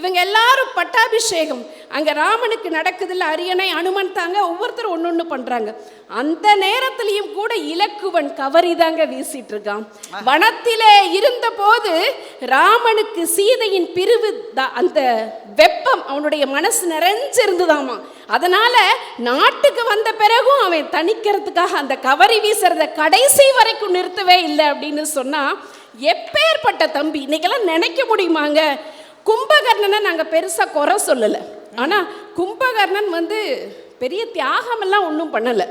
இவங்க எல்லாரும் பட்டாபிஷேகம். அங்க ராமனுக்கு நடக்குதுல்ல அரியணை அனுமன் தாங்க ஒவ்வொருத்தரும் ஒன்று ஒன்று பண்றாங்க. அந்த நேரத்திலையும் கூட இலக்குவன் கவரி தாங்க வீசிட்டு இருக்கான் வனத்திலே இருந்த போது ராமனுக்கு சீதையின் பிரிவு அந்த வெப்பம் அவனுடைய மனசு நிறைஞ்சிருந்துதாமா. அதனால நாட்டுக்கு வந்த பிறகும் அவன் தணிக்கிறதுக்காக அந்த கவரி வீசுறத கடைசி வரைக்கும் நிறுத்தவே இல்லை அப்படின்னு சொன்னா எப்பேற்பட்ட தம்பி இன்னைக்கெல்லாம் நினைக்க முடியுமாங்க? கும்பகர்ணனை நாங்கள் பெருசாக குறை சொல்லலை. ஆனால் கும்பகர்ணன் வந்து பெரிய தியாகமெல்லாம் ஒன்றும் பண்ணலை.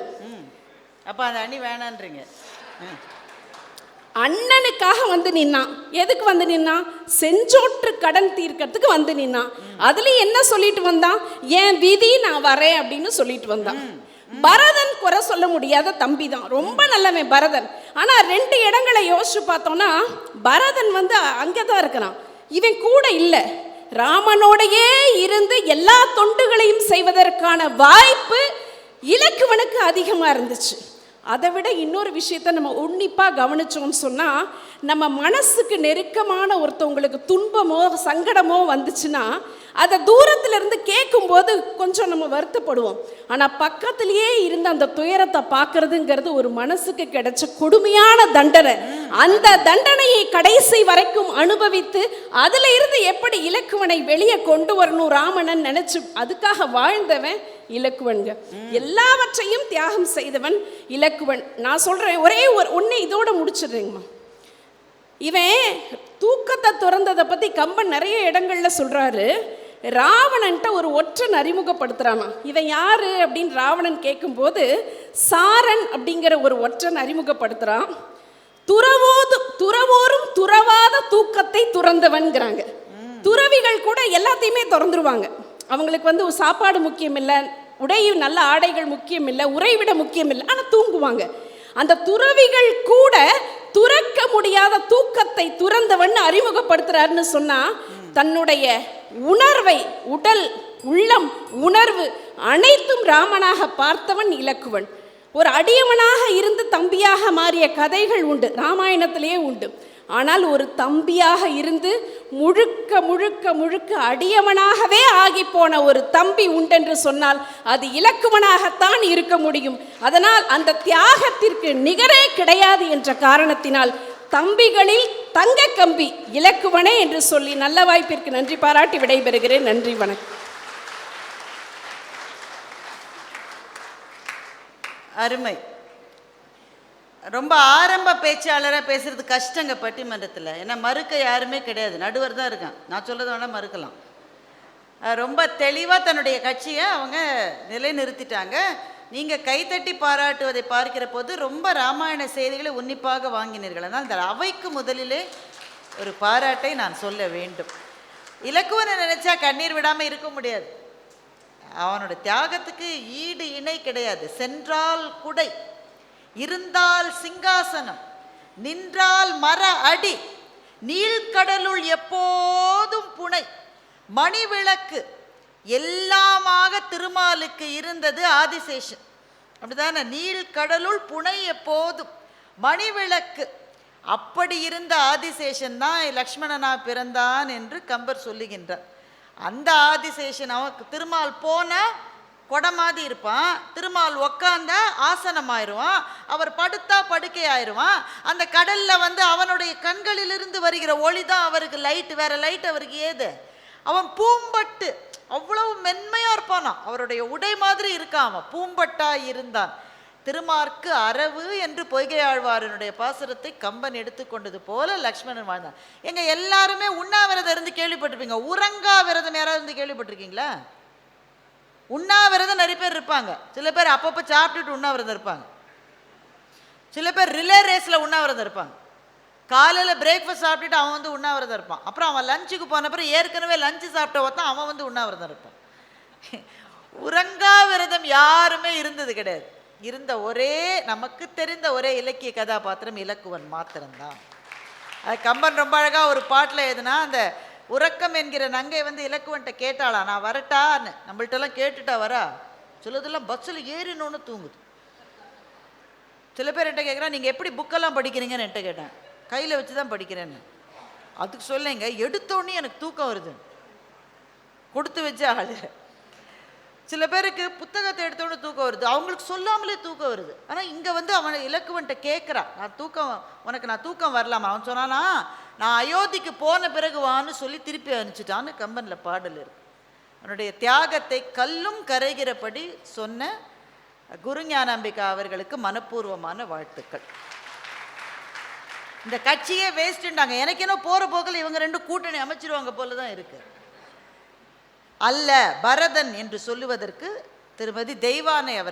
அப்போ அந்த அணி வேணான்றீங்க. அண்ணனுக்காக வந்து நின்னான் எதுக்கு வந்து நின்னான் செஞ்சோற்று கடன் தீர்க்கறதுக்கு வந்து நின்னான் அதுலயும் என்ன சொல்லிட்டு வந்தான்? என் விதி நான் வரேன் அப்படின்னு சொல்லிட்டு வந்தான். பரதன் குறை சொல்ல முடியாத தம்பி தான். ரொம்ப நல்லவன் பரதன். ஆனா ரெண்டு இடங்களை யோசிச்சு பார்த்தோம்னா பரதன் வந்து அங்கே தான் இருக்கிறான். இவன் கூட இல்லை. ராமனோடையே இருந்து எல்லா தொண்டுகளையும் செய்வதற்கான வாய்ப்பு இலக்குவனுக்கு அதிகமாக இருந்துச்சு. அதை விட இன்னொரு விஷயத்த நம்ம உன்னிப்பாக கவனிச்சோம்னு சொன்னால் நம்ம மனசுக்கு நெருக்கமான ஒருத்தவங்களுக்கு துன்பமோ சங்கடமோ வந்துச்சுன்னா அதை தூரத்திலிருந்து கேட்கும்போது கொஞ்சம் நம்ம வருத்தப்படுவோம். ஆனால் பக்கத்திலேயே இருந்து அந்த துயரத்தை பார்க்கறதுங்கிறது ஒரு மனசுக்கு கிடைச்ச கொடுமையான தண்டனை. அந்த தண்டனையை கடைசி வரைக்கும் அனுபவித்து அதுல இருந்து எப்படி இலக்குவனை வெளியே கொண்டு வரணும் ராமனன் நினைச்சு அதுக்காக வாழ்ந்தவன் இலக்குவன்க. எல்லாவற்றையும் தியாகம் செய்தவன் இலக்குவன். நான் சொல்றேன் ஒரே ஒரு ஒன்று இதோட முடிச்சிடுறேங்கம்மா. இவன் தூக்கத்தை துறந்ததை பற்றி கம்பன் நிறைய இடங்கள்ல சொல்றாரு. ராவணன்ட்ட ஒரு ஒற்றன் அறிமுகப்படுத்துறானா. இவன் யாரு அப்படின்னு ராவணன் கேட்கும்போது சாரன் அப்படிங்கிற ஒரு ஒற்றன் அறிமுகப்படுத்துறான். துறவோது துறவோரும் துறவாத தூக்கத்தை துறந்தவன்கிறாங்க. துறவிகள் கூட எல்லாத்தையுமே திறந்துருவாங்க. அவங்களுக்கு வந்து சாப்பாடு முக்கியம் இல்லை உடை நல்ல ஆடைகள் முக்கியம் இல்லை உறைவிட முக்கியம் இல்லை ஆனால் தூங்குவாங்க. அந்த துறவிகள் கூட துறக்க முடியாத தூக்கத்தை துறந்தவன் அறிமுகப்படுத்துறாருன்னு சொன்னா தன்னுடைய உணர்வை உடல் உள்ளம் உணர்வு அனைத்தும் ராமனாக பார்த்தவன் இலக்குவன். ஒரு அடியவனாக இருந்து தம்பியாக மாறிய கதைகள் உண்டு ராமாயணத்திலேயே உண்டு. ஆனால் ஒரு தம்பியாக இருந்து முழுக்க முழுக்க முழுக்க அடியவனாகவே ஆகி போன ஒரு தம்பி உண்டென்று சொன்னால் அது இலக்குவனாகத்தான் இருக்க முடியும். அதனால் அந்த தியாகத்திற்கு நிகரே கிடையாது என்ற காரணத்தினால் தம்பிகளில் தங்க கம்பி இலக்குவனே என்று சொல்லி நல்ல வாய்ப்பிற்கு நன்றி பாராட்டி விடைபெறுகிறேன். நன்றி வணக்கம். அருமை. ரொம்ப ஆரம்ப பேச்சாளராக பேசுறது கஷ்டங்க பட்டிமன்றத்தில். ஏன்னா மறுக்க யாருமே கிடையாது. நடுவர் தான் இருக்கான். நான் சொல்கிறது வேணால் மறுக்கலாம். ரொம்ப தெளிவாக தன்னுடைய கட்சியை அவங்க நிலைநிறுத்திட்டாங்க. நீங்கள் கைத்தட்டி பாராட்டுவதை பார்க்கிற போது ரொம்ப ராமாயண செய்திகளை உன்னிப்பாக வாங்கினீர்கள். அதனால் இந்த அவைக்கு முதலிலே ஒரு பாராட்டை நான் சொல்ல வேண்டும். இலக்குவனை நினச்சா கண்ணீர் விடாமல் இருக்க முடியாது. அவனோட தியாகத்துக்கு ஈடு இணை கிடையாது. சென்றால் குடை இருந்தால் சிங்காசனம் நின்றால் மர அடி நீழ்கடலுள் எப்போதும் புனை மணிவிளக்கு எல்லாமாக திருமாலுக்கு இருந்தது ஆதிசேஷன். அப்படிதானே? நீழ்கடலுள் புனை எப்போதும் மணிவிளக்கு. அப்படி இருந்த ஆதிசேஷன் தான் லக்ஷ்மணனா பிறந்தான் என்று கம்பர் சொல்லுகின்றார். அந்த ஆதிசேஷன் அவன் திருமால் போனால் கொடை மாதிரி இருப்பான். திருமால் உக்காந்தா ஆசனமாயிருவான். அவர் படுத்தா படுக்கையாயிருவான். அந்த கடலில் வந்து அவனுடைய கண்களிலிருந்து வருகிற ஒளி தான் அவருக்கு லைட் வேற லைட் அவருக்கு ஏது? அவன் பூம்பட்டு அவ்வளவு மென்மையாக இருப்பானான் அவருடைய உடை மாதிரி இருக்கான் அவன். பூம்பட்டா இருந்தான். திருமார்க்கு அரவு என்று பொய்கை ஆழ்வாரனுடைய பாசுரத்தை கம்பன் எடுத்துக்கொண்டது போல லக்ஷ்மணன் வாழ்ந்தான். எங்க எல்லாருமே உண்ணாவிரதம் இருந்து கேள்விப்பட்டிருப்பீங்க. உறங்கா விரதம் யாராவது இருந்து கேள்விப்பட்டிருக்கீங்களா? உண்ணாவிரதம் நிறைய பேர் இருப்பாங்க. சில பேர் அப்பப்போ சாப்பிட்டுட்டு உண்ணாவிரதம் இருப்பாங்க. சில பேர் ரிலே ரேஸில் உண்ணாவிரதம் இருப்பாங்க. காலையில் பிரேக்ஃபாஸ்ட் சாப்பிட்டுட்டு அவன் வந்து உண்ணாவிரதம் இருப்பான். அப்புறம் அவன் லஞ்சுக்கு போன பிறகு ஏற்கனவே லஞ்சு சாப்பிட்ட ஒருத்தன் அவன் வந்து உண்ணாவிரதம் இருப்பான். உறங்கா விரதம் யாருமே இருந்தது கிடையாது. இருந்த ஒரே நமக்கு தெரிந்த ஒரே இலக்கிய கதாபாத்திரம் இலக்குவன் மாத்திரம்தான். அது கம்பன் ரொம்ப அழகாக ஒரு பாட்டில் எதுனா அந்த உறக்கம் என்கிற நங்கை வந்து இலக்குவன்ட்ட கேட்டாளா நான் வரட்டான்னு. நம்மள்ட்டெல்லாம் கேட்டுட்டா வரா? சிலதெல்லாம் பஸ்ஸில் ஏறினோன்னு தூங்குது. சில பேர் என்கிட்ட கேட்குறா நீங்கள் எப்படி புக்கெல்லாம் படிக்கிறீங்கன்னு என்கிட்ட கேட்டேன். கையில் வச்சு தான் படிக்கிறேன்னு. அதுக்கு சொல்லுங்க எடுத்தோடனே எனக்கு தூக்கம் வருது. கொடுத்து வச்ச ஆளு. சில பேருக்கு புத்தகத்தை எடுத்தோட தூக்கம் வருது. அவங்களுக்கு சொல்லாமலே தூக்கம் வருது. ஆனால் இங்கே வந்து அவனை இலக்குவன்ட்ட கேட்குறான் நான் தூக்கம் உனக்கு நான் தூக்கம் வரலாமா? அவன் சொன்னானா நான் அயோத்திக்கு போன பிறகு வான்னு சொல்லி திருப்பி அனுப்பிச்சிட்டான்னு கம்பனில் பாடல் இருக்கு. அவனுடைய தியாகத்தை கல்லும் கரைகிறபடி சொன்ன குருஞானாம்பிகா அவர்களுக்கு மனப்பூர்வமான வாழ்த்துக்கள். இந்த கட்சியே வேஸ்ட்டுண்டாங்க எனக்கு என்ன போகிற போக்கில் இவங்க ரெண்டு கூட்டணி அமைச்சிருவாங்க போல தான் இருக்குது அல்ல பரதன் என்று சொல்லுவதற்கு திருமதி தெய்வானை அவர்